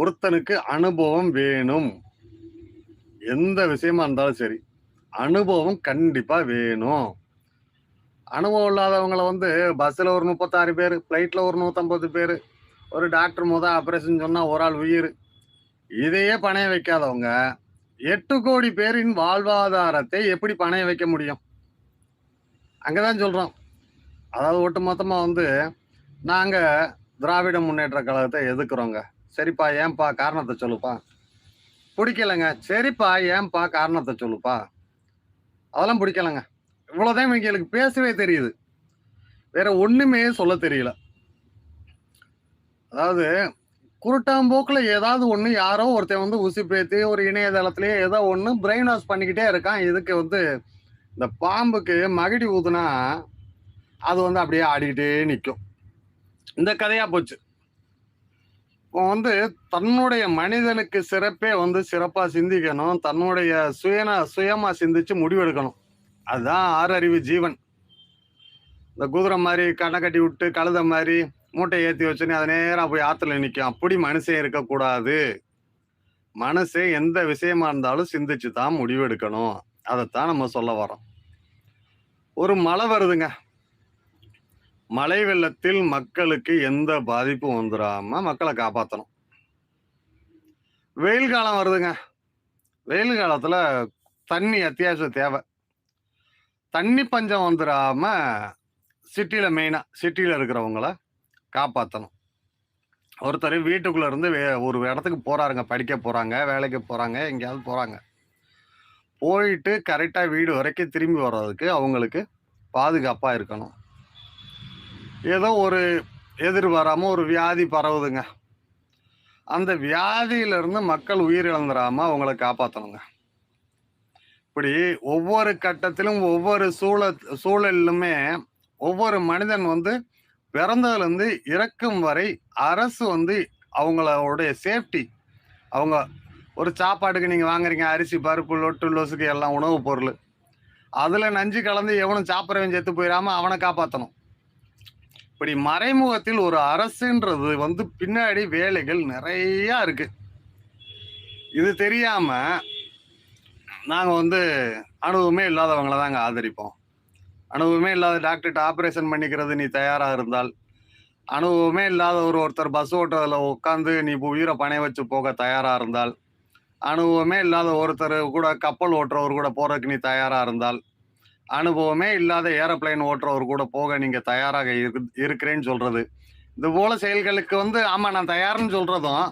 ஒருத்தனுக்கு அனுபவம் வேணும். எந்த விஷயமா இருந்தாலும் சரி அனுபவம் கண்டிப்பா வேணும். அனுபவம் இல்லாதவங்கள வந்து பஸ்ஸில் ஒரு முப்பத்தாறு பேர் ஃப்ளைட்டில் ஒரு நூற்றம்பது பேர் ஒரு டாக்டர் முத ஆப்ரேஷன் சொன்னால் ஒரு ஆள் உயிர். இதையே பணைய வைக்காதவங்க எட்டு கோடி பேரின் வாழ்வாதாரத்தை எப்படி பணைய வைக்க முடியும்? அங்கே தான் சொல்கிறோம் அதாவது ஒட்டு மொத்தமாக வந்து நாங்கள் திராவிட முன்னேற்ற கழகத்தை எதுக்குறோங்க சரிப்பா ஏன்பா காரணத்தை சொல்லுப்பா? பிடிக்கலைங்க. சரிப்பா ஏன்பா காரணத்தை சொல்லுப்பா? அதெல்லாம் பிடிக்கலைங்க. இவ்வளோதான் எங்களுக்கு பேசவே தெரியுது. வேற ஒன்றுமே சொல்ல தெரியல. அதாவது குருட்டாம்போக்கில் ஏதாவது ஒன்று யாரோ ஒருத்தன் வந்து உசி பேத்தி ஒரு இணையதளத்துலேயே ஏதோ ஒன்று பிரெயின் வாஷ் பண்ணிக்கிட்டே இருக்கான். இதுக்கு வந்து இந்த பாம்புக்கு மகிடி ஊதுனா அது வந்து அப்படியே ஆடிக்கிட்டே நிற்கும் இந்த கதையாக போச்சு. இப்போ வந்து தன்னுடைய மனிதனுக்கு சிறப்பே வந்து சிறப்பா சிந்திக்கணும். தன்னுடைய சுயன சுயமா சிந்திச்சு முடிவெடுக்கணும். அதுதான் ஆறறிவு ஜீவன். இந்த குதிரை மாதிரி கண்ணை கட்டி விட்டு கழுத மாதிரி மூட்டை ஏற்றி வச்சுன்னு அது நேராக போய் ஆற்றுல நிற்கும் அப்படி மனுஷன் இருக்கக்கூடாது. மனசே எந்த விஷயமா இருந்தாலும் சிந்திச்சு தான் முடிவெடுக்கணும். அதைத்தான் நம்ம சொல்ல வரோம் ஒரு மழை வருதுங்க. மழை வெள்ளத்தில் மக்களுக்கு எந்த பாதிப்பும் வந்துடாம மக்களை காப்பாற்றணும் வெயில் காலம் வருதுங்க. வெயில் காலத்தில் தண்ணி அத்தியாவசிய தேவை. தண்ணி பஞ்சம் வந்துடாம சிட்டியில் மெயினாக சிட்டியில் இருக்கிறவங்கள காப்பாற்றணும் ஒருத்தர் வீட்டுக்குள்ளேருந்து வே ஒரு இடத்துக்கு போகிறாருங்க படிக்க போகிறாங்க வேலைக்கு போகிறாங்க எங்கேயாவது போகிறாங்க போயிட்டு கரெக்டாக வீடு வரைக்கும் திரும்பி வர்றதுக்கு அவங்களுக்கு பாதுகாப்பாக இருக்கணும். ஏதோ ஒரு எதிர்பாராமல் ஒரு வியாதி பரவுதுங்க. அந்த வியாதியிலிருந்து மக்கள் உயிரிழந்துடாமல் அவங்கள காப்பாற்றணுங்க இப்படி ஒவ்வொரு கட்டத்திலும் ஒவ்வொரு சூழ சூழலிலுமே ஒவ்வொரு மனிதன் வந்து பிறந்ததுலேருந்து இறக்கும் வரை அரசு வந்து அவங்களுடைய சேஃப்டி அவங்க ஒரு சாப்பாட்டுக்கு நீங்கள் வாங்குறீங்க அரிசி பருப்பு லொட்டு லொசுக்கு எல்லாம் உணவுப் பொருள். அதில் நஞ்சு கலந்து எவனும் சாப்பிட்றவன் செத்து போயிடாம அவனை காப்பாற்றணும் இப்படி மறைமுகத்தில் ஒரு அரசுன்றது வந்து பின்னாடி வேலைகள் நிறையா இருக்கு. இது தெரியாம நாங்கள் வந்து அனுபவமே இல்லாதவங்கள தாங்க ஆதரிப்போம். அனுபவமே இல்லாத டாக்டர்கிட்ட ஆப்ரேஷன் பண்ணிக்கிறது நீ தயாராக இருந்தால் அனுபவமே இல்லாத ஒரு ஒருத்தர் பஸ் ஓட்டுறதுல உட்காந்து நீ உயிரை பணைய வச்சு போக தயாராக இருந்தால் அனுபவமே இல்லாத ஒருத்தர் கூட கப்பல் ஓட்டுறவர் கூட போறதுக்கு நீ தயாராக இருந்தால் அனுபவமே இல்லாத ஏரோப்ளைன் ஓட்டுறவர் கூட போக நீங்க தயாராக இருக்கிறேன்னு சொல்றது. இது போல செயல்களுக்கு வந்து ஆமா நான் தயார்னு சொல்றதும்